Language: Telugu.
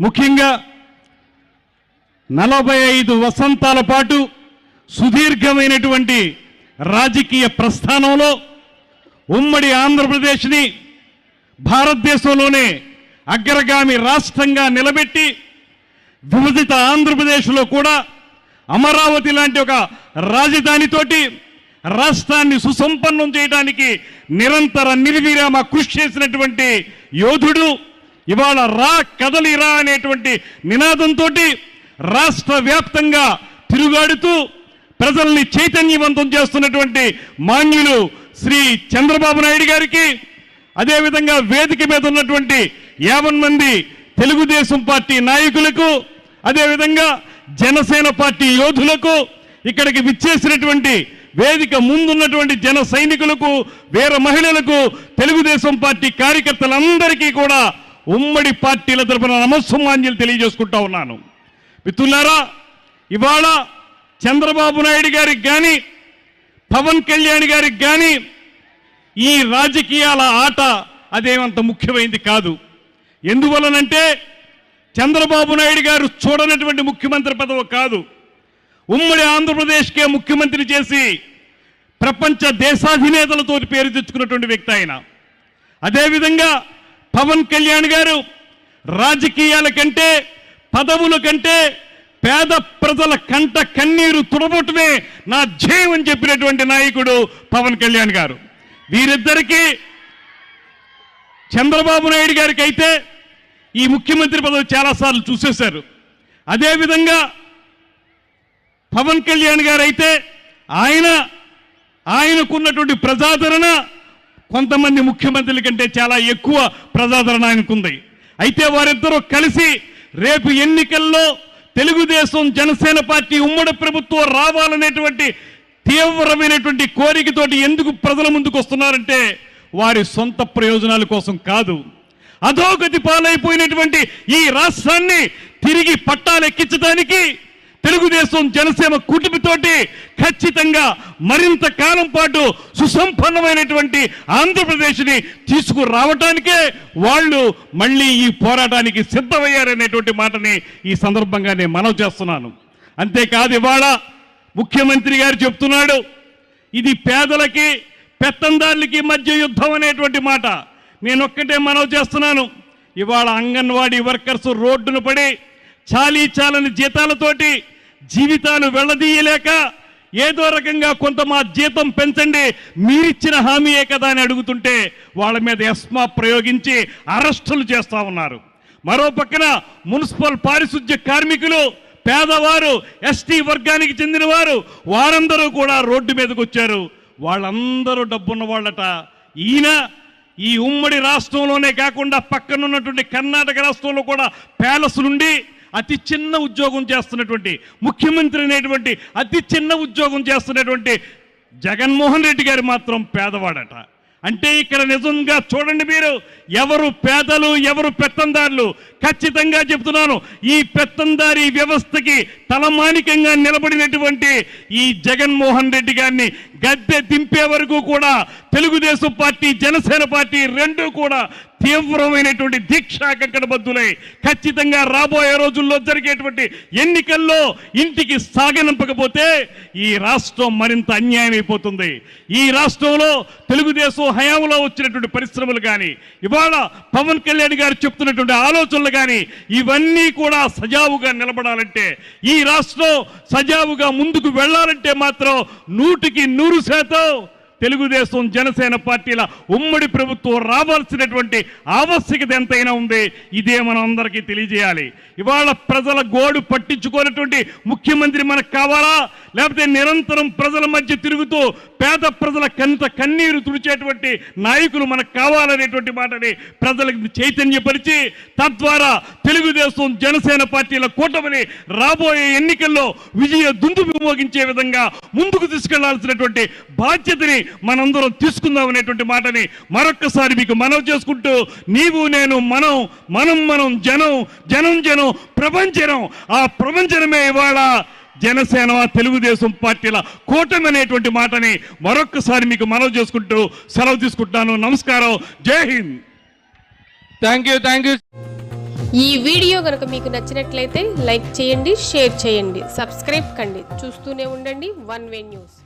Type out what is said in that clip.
ముఖ్యంగా నలభై ఐదు వసంతాల పాటు సుదీర్ఘమైనటువంటి రాజకీయ ప్రస్థానంలో ఉమ్మడి ఆంధ్రప్రదేశ్ని భారతదేశంలోనే అగ్రగామి రాష్ట్రంగా నిలబెట్టి విభజిత ఆంధ్రప్రదేశ్లో కూడా అమరావతి లాంటి ఒక రాజధానితోటి రాష్ట్రాన్ని సుసంపన్నం చేయడానికి నిరంతర నిర్విరామ కృషి చేసినటువంటి యోధుడు ఇవాళ రా కదలిరా అనేటువంటి నినాదంతో రాష్ట్ర వ్యాప్తంగా తిరుగాడుతూ ప్రజల్ని చైతన్యవంతం చేస్తున్నటువంటి మాన్యులు శ్రీ చంద్రబాబు నాయుడు గారికి అదేవిధంగా వేదిక మీద ఉన్నటువంటి యావన్ మంది తెలుగుదేశం పార్టీ నాయకులకు అదేవిధంగా జనసేన పార్టీ యోధులకు ఇక్కడికి విచ్చేసినటువంటి వేదిక ముందున్నటువంటి జన సైనికులకు వీర మహిళలకు తెలుగుదేశం పార్టీ కార్యకర్తలందరికీ కూడా ఉమ్మడి పార్టీల తరపున నమస్సుమాంజలు తెలియజేసుకుంటా ఉన్నాను. మిత్రులారా ఇవాళ చంద్రబాబు నాయుడు గారికి కానీ పవన్ కళ్యాణ్ గారికి కానీ ఈ రాజకీయాల ఆట అదేమంత ముఖ్యమైంది కాదు. ఎందువలనంటే చంద్రబాబు నాయుడు గారు చూడనటువంటి ముఖ్యమంత్రి పదవి కాదు. ఉమ్మడి ఆంధ్రప్రదేశ్కే ముఖ్యమంత్రి చేసి ప్రపంచ దేశాధినేతలతో పేరు తెచ్చుకున్నటువంటి వ్యక్తి ఆయన. అదేవిధంగా పవన్ కళ్యాణ్ గారు రాజకీయాల కంటే పదవుల కంటే పేద ప్రజల కంట కన్నీరు తుడబొట్టమే నా ధ్యేయం అని చెప్పినటువంటి నాయకుడు పవన్ కళ్యాణ్ గారు. వీరిద్దరికీ చంద్రబాబు నాయుడు గారికి అయితే ఈ ముఖ్యమంత్రి పదవి చాలాసార్లు చూసేశారు. అదేవిధంగా పవన్ కళ్యాణ్ గారు అయితే ఆయన ఆయనకున్నటువంటి ప్రజాదరణ కొంతమంది ముఖ్యమంత్రుల కంటే చాలా ఎక్కువ ప్రజాదరణ ఆయనకుంది. అయితే వారిద్దరూ కలిసి రేపు ఎన్నికల్లో తెలుగుదేశం జనసేన పార్టీ ఉమ్మడి ప్రభుత్వం రావాలనేటువంటి తీవ్రమైనటువంటి కోరికతోటి ఎందుకు ప్రజల ముందుకు వస్తున్నారంటే వారి సొంత ప్రయోజనాల కోసం కాదు. అధోగతి పాలైపోయినటువంటి ఈ రాష్ట్రాన్ని తిరిగి పట్టాలెక్కించడానికి తెలుగుదేశం జనసేన కూటమితోటి ఖచ్చితంగా మరింత కాలం పాటు సుసంపన్నమైనటువంటి ఆంధ్రప్రదేశ్ని తీసుకురావటానికే వాళ్ళు మళ్ళీ ఈ పోరాటానికి సిద్ధమయ్యారనేటువంటి మాటని ఈ సందర్భంగా నేను మనవి చేస్తున్నాను. అంతేకాదు ఇవాళ ముఖ్యమంత్రి గారు చెప్తున్నాడు ఇది పేదలకి పెత్తందారులకి మధ్య యుద్ధం అనేటువంటి మాట. నేనొక్కటే మనవి చేస్తున్నాను. ఇవాళ అంగన్వాడీ వర్కర్స్ రోడ్డును పడి చాలీ చాలని జీతాలతోటి జీవితాలు వెళ్ళదీయలేక ఏదో రకంగా కొంత మా జీతం పెంచండి మీరిచ్చిన హామీయే కదా అని అడుగుతుంటే వాళ్ళ మీద ఎస్మా ప్రయోగించి అరెస్టులు చేస్తా ఉన్నారు. మరో పక్కన మున్సిపల్ పారిశుద్ధ్య కార్మికులు పేదవారు ఎస్టీ వర్గానికి చెందిన వారు వారందరూ కూడా రోడ్డు మీదకి వచ్చారు. వాళ్ళందరూ డబ్బున్న వాళ్ళట ఈయన ఈ ఉమ్మడి రాష్ట్రంలోనే కాకుండా పక్కనున్నటువంటి కర్ణాటక రాష్ట్రంలో కూడా ప్యాలెస్ నుండి అతి చిన్న ఉద్యోగం చేస్తున్నటువంటి ముఖ్యమంత్రి అనేటువంటి అతి చిన్న ఉద్యోగం చేస్తున్నటువంటి జగన్మోహన్ రెడ్డి గారు మాత్రం పేదవాడట. అంటే ఇక్కడ నిజంగా చూడండి మీరు ఎవరు పేదలు ఎవరు పెత్తందారులు ఖచ్చితంగా చెప్తున్నాను ఈ పెత్తందారి వ్యవస్థకి తలమానికంగా నిలబడినటువంటి ఈ జగన్మోహన్ రెడ్డి గారిని గద్దె దింపే వరకు కూడా తెలుగుదేశం పార్టీ జనసేన పార్టీ రెండు కూడా తీవ్రమైనటువంటి దీక్షా కంకణబద్ధులై ఖచ్చితంగా రాబోయే రోజుల్లో జరిగేటువంటి ఎన్నికల్లో ఇంటికి సాగనంపకపోతే ఈ రాష్ట్రం మరింత అన్యాయం అయిపోతుంది. ఈ రాష్ట్రంలో తెలుగుదేశం హయాంలో వచ్చినటువంటి పరిశ్రమలు కానీ ఇవాళ పవన్ కళ్యాణ్ గారు చెప్తున్నటువంటి ఆలోచనలు కానీ ఇవన్నీ కూడా సజావుగా నిలబడాలంటే ఈ రాష్ట్రం సజావుగా ముందుకు వెళ్ళాలంటే మాత్రం నూటికి నూరు శాతం తెలుగుదేశం జనసేన పార్టీల ఉమ్మడి ప్రభుత్వం రావాల్సినటువంటి ఆవశ్యకత ఎంతైనా ఉంది. ఇదే మనం అందరికీ తెలియజేయాలి. ఇవాళ ప్రజల గోడు పట్టించుకోనటువంటి ముఖ్యమంత్రి మనకు కావాలా? లేకపోతే నిరంతరం ప్రజల మధ్య తిరుగుతూ పేద ప్రజల కంత కన్నీరు తుడిచేటువంటి నాయకులు మనకు కావాలనేటువంటి మాటని ప్రజలకు చైతన్యపరిచి తద్వారా తెలుగుదేశం జనసేన పార్టీల కూటమిని రాబోయే ఎన్నికల్లో విజయ దుందు వినియోగించే విధంగా ముందుకు తీసుకెళ్ళాల్సినటువంటి బాధ్యతని మనందరం తీసుకుందాం అనేటువంటి మాటని మరొక్కసారి మీకు మనవి చేసుకుంటూ నీవు నేను మనం మనం మనం జనం జనం జనం ప్రపంచనం ఆ ప్రపంచనమే ఇవాళ జనసేన తెలుగుదేశం పార్టీల కూటమి అనేటువంటి మాటని మరొక్కసారి మీకు మనవి చేసుకుంటూ సెలవు తీసుకుంటున్నాను. నమస్కారం. జై హింద్. థ్యాంక్ యూ థ్యాంక్ యూ ఈ వీడియో కనుక మీకు నచ్చినట్లయితే లైక్ చేయండి షేర్ చేయండి సబ్స్క్రైబ్ కండి. చూస్తూనే ఉండండి వన్ వే న్యూస్.